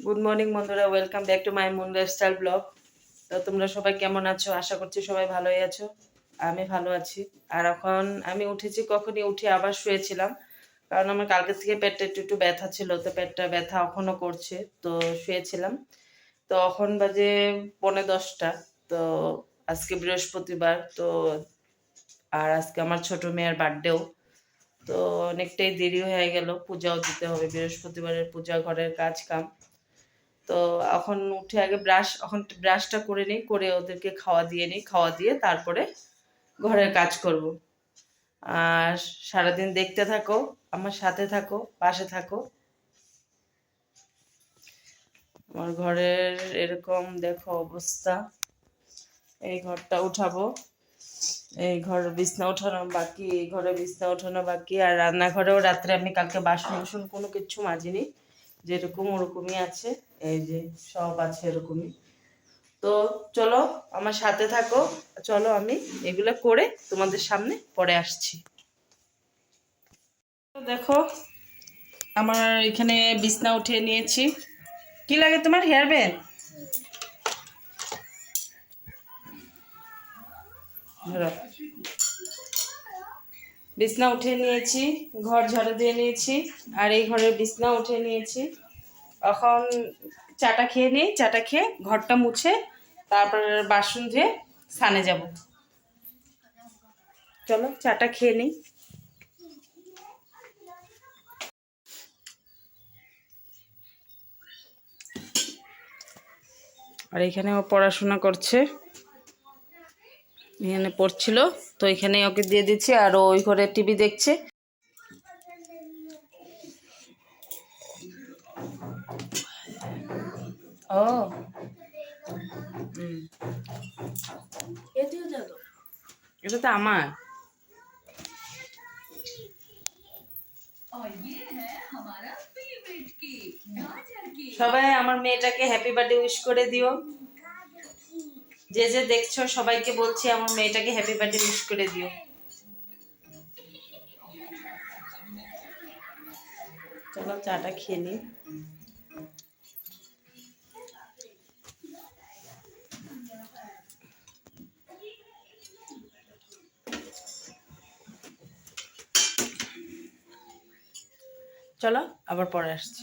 Good morning বন্ধুরা। Welcome back to my moon lifestyle blog তো তোমরা সবাই কেমন আছো? আশা করছি সবাই ভালোই আছো। আমি ভালো আছি। আর এখন আমি উঠেছি কখনই উঠে আবার শুয়েছিলাম। কারণ আমার কালকে থেকে পেটটা একটু একটু ব্যথা ছিল, তো পেটটা ব্যথা এখনও করছে, তো শুয়েছিলাম। তো এখন বাজে পৌনে দশটা। তো আজকে বৃহস্পতিবার, তো আর আজকে আমার ছোট মেয়ের বার্থডেও তো অনেকটাই দেরি হয়ে গেল। পূজাও দিতে হবে। বৃহস্পতিবারের পূজা, ঘরের কাজ কাম তো এখন উঠে আগে ব্রাশ এখন ব্রাশটা করে নিই, করে ওদেরকে খাওয়া দিয়ে নিই, খাওয়া দিয়ে তারপরে ঘরের কাজ করব। আর সারাদিন দেখতে থাকো, আমার সাথে থাকো, পাশে থাকো। আমার ঘরের এরকম দেখো অবস্থা। এই ঘরটা উঠাবো, এই ঘর বিছনা ওঠানো বাকি, এই ঘরে বিছনা ওঠানো বাকি, আর রান্নাঘরেও রাত্রে আমি কালকে বাসন বাসন কোনো কিছু মাজিনি। যেরকম ওরকমই আছে, এই যে সব আছে এরকমই। তো চলো আমার সাথে থাকো, চলো আমি এগুলো করে তোমাদের সামনে পরে আসছি। দেখো, আমার এখানে বিছনা উঠিয়ে নিয়েছি। কি লাগে তোমার, হেয়ার ব্যান্ড? ধরো। বিছনা উঠে নিয়েছি, ঘর ঝাড়ু দিয়ে নিয়েছি, আর এই ঘরের বিছনা উঠে নিয়েছি। এখন চাটা খেয়ে নিই, চাটা খেয়ে ঘরটা মুছে তারপর বাসন ধুয়ে স্নানে যাব। চলো, চাটা খেয়ে নিই। আর এখানে ও পড়াশোনা করছে। এখানে পড়ছিল। তো এখানে ওকে দিয়ে দিচ্ছি আর ওই ঘরে টিভি দেখছে। ও। এটা তো আমার। সবাই আমার মেয়েটাকে হ্যাপি বার্থডে উইশ করে দিও। যে যে দেখছ সবাইকে বলছি আমার মেয়েটাকে হ্যাপি বার্থডে উইশ করে দিও। চলো চাটা খেয়ে নিই চলো আবার পরে আসছি।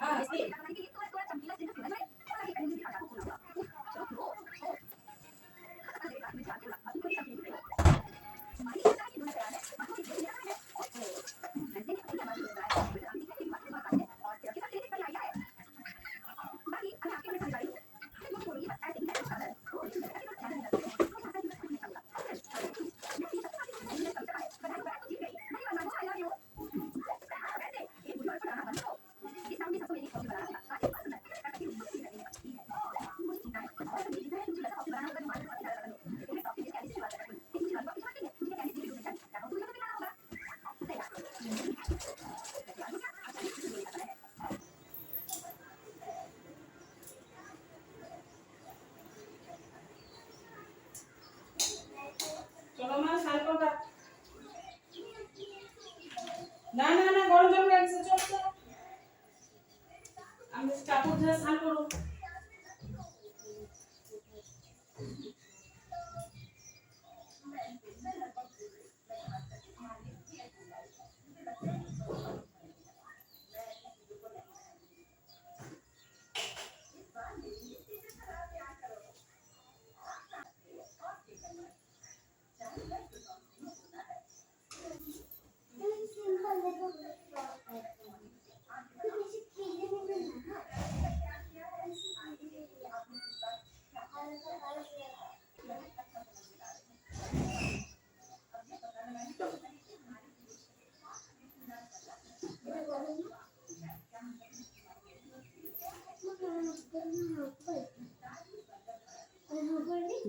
Ah, sí.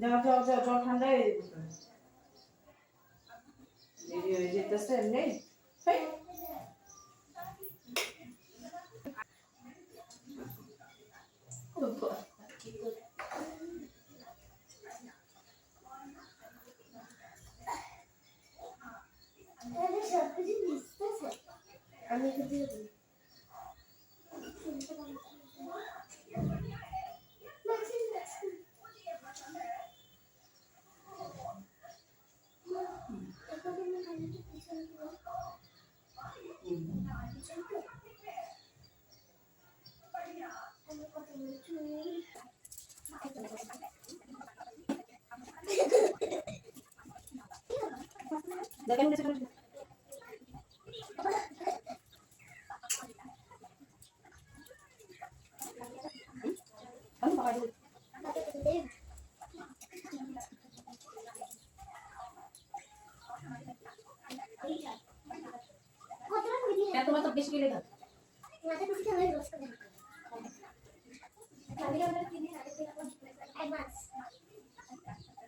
যাও যাও যাও জল ঠান্ডা হয়ে যাবে দেরি হয়ে যেতেছে এমনি হেই। আমি একটু দিয়ে দিই দেখেন তোমার তো বেশি গেলে থাক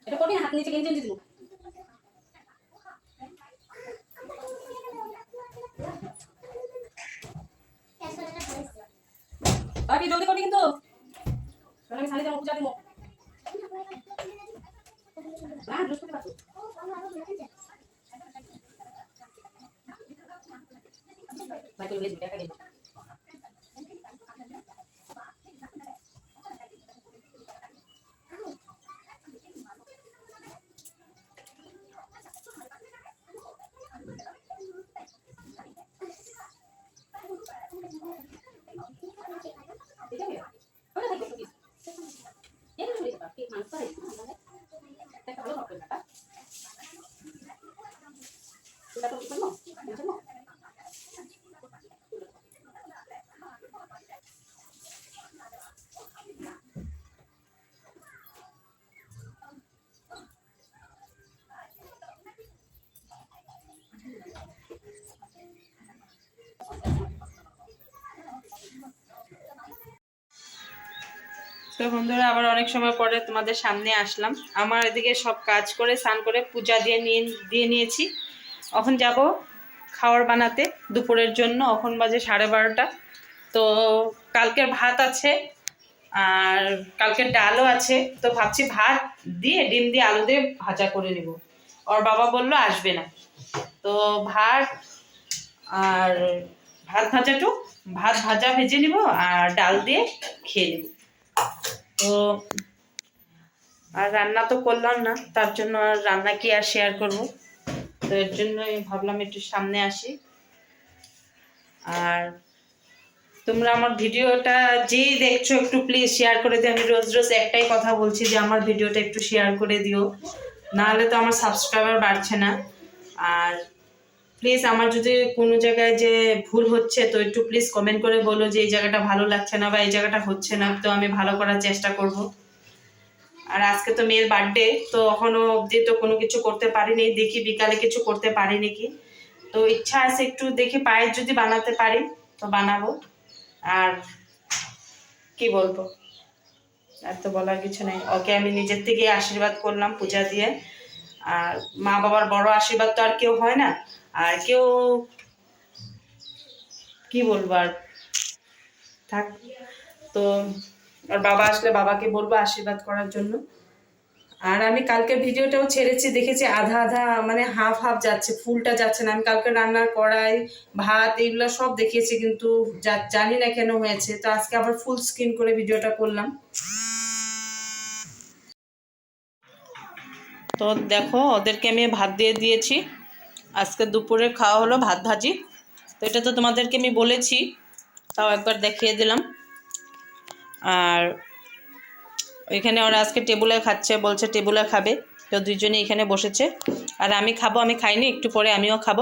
এটা করবি হাত নিচে গেঞ্জি দিব। বাকি জলদি করবি কিন্তু তাহলে আমি সালে যাব পূজা দিব না বৃহস্পতিবার তো। বাকি রইলে দুই টাকা দিবি। ঠিক আছে? ওটা থাকবে তো কি? এর মধ্যে দিবা, কি মাংস আছে? একটা ভালো হবে না এটা তো কি করব? বুঝলো? তো বন্ধুরা, আবার অনেক সময় পরে তোমাদের সামনে আসলাম। আমার এদিকে সব কাজ করে, স্নান করে, পূজা দিয়ে নিয়ে, দিয়ে নিয়েছি। এখন যাব খাবার বানাতে দুপুরের জন্য। এখন বাজে সাড়ে বারোটা। তো কালকের ভাত আছে আর কালকের ডালও আছে। তো ভাবছি ভাত দিয়ে, ডিম দিয়ে আলু দিয়ে ভাজা করে নিব। ওর বাবা বলল আসবে না। তো ভাত আর ভাত ভাজাটু ভাত ভাজা ভেজে নিব আর ডাল দিয়ে খেয়ে নেব। তো আর রান্না তো করলাম না, তার জন্য রান্না কি আর শেয়ার করব? তো এর জন্যই ভাবলাম একটু সামনে আসি। আর তোমরা আমার ভিডিওটা যেই দেখছ একটু প্লিজ শেয়ার করে দিও। আমি রোজ রোজ একটাই কথা বলছি যে আমার ভিডিওটা একটু শেয়ার করে দিও। নাহলে তো আমার সাবস্ক্রাইবার বাড়ছে না। আর প্লিজ আমার যদি কোনো জায়গায় যে ভুল হচ্ছে, তো একটু প্লিজ কমেন্ট করে বলো যে, এই জায়গাটা ভালো লাগছে না বা এই জায়গাটা হচ্ছে না, তো আমি ভালো করার চেষ্টা করব। আর আজকে তো মেয়ের বার্থডে তো এখনও অবধি তো কোনো কিছু করতে পারিনি। দেখি বিকালে কিছু করতে পারি নাকি তো ইচ্ছা আছে একটু দেখি পায়ের যদি বানাতে পারি, তো বানাবো। আর কি বলব? আর তো বলার কিছু নেই। ওকে আমি নিজের থেকে আশীর্বাদ করলাম পূজা দিয়ে। আর মা বাবার বড় আশীর্বাদ তো আর কেউ হয় না। আর কেউ কি বলব আর? থাক। তো আর বাবা আসলে বাবাকে বলব আশীর্বাদ করার জন্য। আর আমি কালকে ভিডিওটাও ছেড়েছি, দেখেছি আধা আধা মানে হাফ হাফ যাচ্ছে, ফুলটা যাচ্ছে না। আমি কালকে রান্নার কড়াই, ভাত এগুলো সব দেখিয়েছি কিন্তু জানি না কেন হয়েছে। তো আজকে আবার ফুল স্ক্রিন করে ভিডিওটা করলাম। তো দেখো, ওদেরকে আমি ভাত দিয়ে দিয়েছি। আজকে দুপুরে খাওয়া হলো ভাত ভাজি। তো এটা তো তোমাদেরকে আমি বলেছি, তাও একবার দেখিয়ে দিলাম। আর ওইখানে ওরা আজকে টেবুলে খাচ্ছে, বলছে টেবুলে খাবে। তো দুইজনে এখানে বসেছে। আর আমি খাব, আমি খাইনি, একটু পরে আমিও খাব।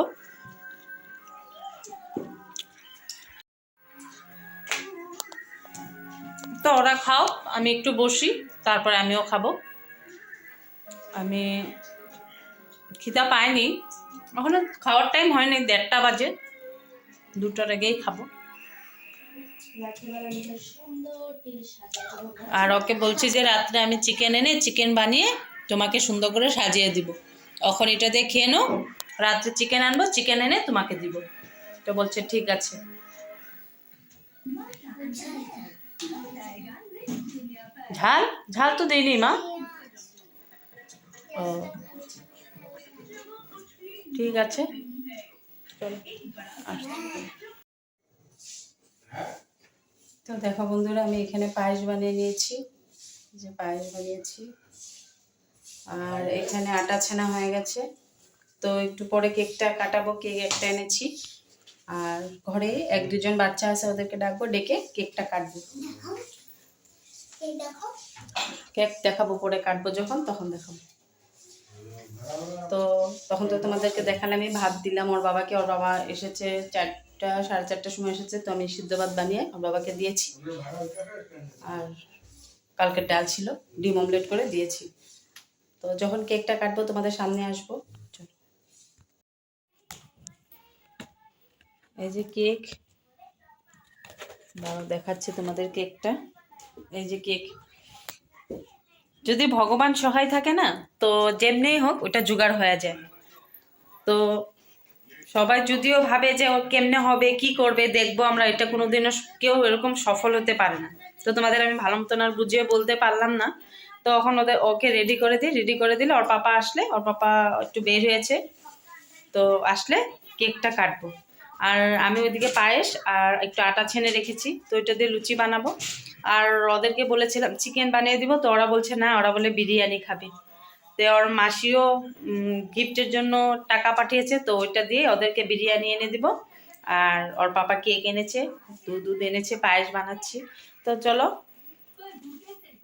তো ওরা খাও, আমি একটু বসি, তারপরে আমিও খাব। আমি খিদা পাইনি এখনও খাওয়ার টাইম হয়নি, দেড়টা বাজে। দুটোর আগেই খাব। আর ওকে বলছি যে, রাত্রে আমি চিকেন এনে চিকেন বানিয়ে তোমাকে সুন্দর করে সাজিয়ে দিব। এখন এটা দিয়ে খেয়ে নাও, রাত্রে চিকেন আনব চিকেন এনে তোমাকে দিব। তো বলছে, ঠিক আছে। ঝাল? ঝাল তো দেইনি মা। ও। ঠিক আছে। চলো তো দেখো বন্ধুরা আমি এখানে পায়েস বানিয়ে নিয়েছি। যে পায়েস বানিয়েছি। আর এখানে আটা ছানা হয়ে গেছে। তো একটু পরে কেকটা কাটাবো কেক একটা এনেছি। আর ঘরে এক দুজন বাচ্চা আছে ওদেরকে ডাকবো ডেকে কেকটা কাটবো। কেক দেখাবো পরে কাটবো যখন তখন দেখাবো। তো তখন তো তোমাদেরকে দেখালামই ভাত দিলাম, ওর বাবাকে, ওর বাবা এসেছে চারটা, সাড়ে চারটার সময় এসেছে, তো আমি সিদ্ধ ভাত বানিয়ে ওর বাবাকে দিয়েছি। আর কালকের ডাল ছিল, ডিম অমলেট করে দিয়েছি। তো যখন কেকটা কাটবো, তোমাদের সামনে আসব। এই যে কেক দেখাচ্ছি তোমাদের কেকটা। এই যে কেক। যদি ভগবান সহায় থাকে না, তো যেমনিই হোক ওটা জোগাড় হয়ে যায়। তো সবাই যদিও ভাবে যে ও কেমনে হবে, কি করবে, দেখব আমরা, এটা কোনোদিনও কেউ এরকম সফল হতে পারে না। তো তোমাদের আমি ভালো মতন আর বুঝিয়ে বলতে পারলাম না। তো এখন ওদের ওকে রেডি করে দিই রেডি করে দিলে ওর পাপা আসলে, ওর পাপা একটু বের হয়েছে। তো আসলে কেকটা কাটবো। আর আমি ওইদিকে পায়েস আর একটু আটা ছেনে রেখেছি, তো ওইটা দিয়ে লুচি বানাবো। আর ওদেরকে বলেছিলাম চিকেন বানিয়ে দিব? তো ওরা বলছে, না, ওরা বলে বিরিয়ানি খাবে। তো ওর মাসিও গিফটের জন্য টাকা পাঠিয়েছে, তো ওইটা দিয়ে ওদেরকে বিরিয়ানি এনে দিব। আর ওর পাপা কেক এনেছে, দুধ দুধ এনেছে, পায়েস বানাচ্ছি। তো চলো,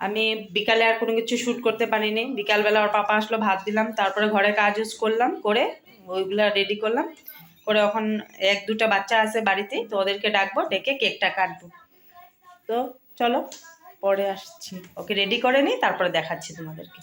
আমি বিকালে আর কোনো কিছু শ্যুট করতে পারিনি। বিকালবেলা ওর পাপা আসলো, ভাত দিলাম, তারপরে ঘরে কাজ ইউজ করলাম, করে ওইগুলা রেডি করলাম। করে এখন এক দুটা বাচ্চা আছে বাড়িতে, তো ওদেরকে ডাকবো, ডেকে কেকটা কাটবো। তো চলো, পরে আসছি। ওকে রেডি করে নিই তারপরে দেখাচ্ছি তোমাদেরকে।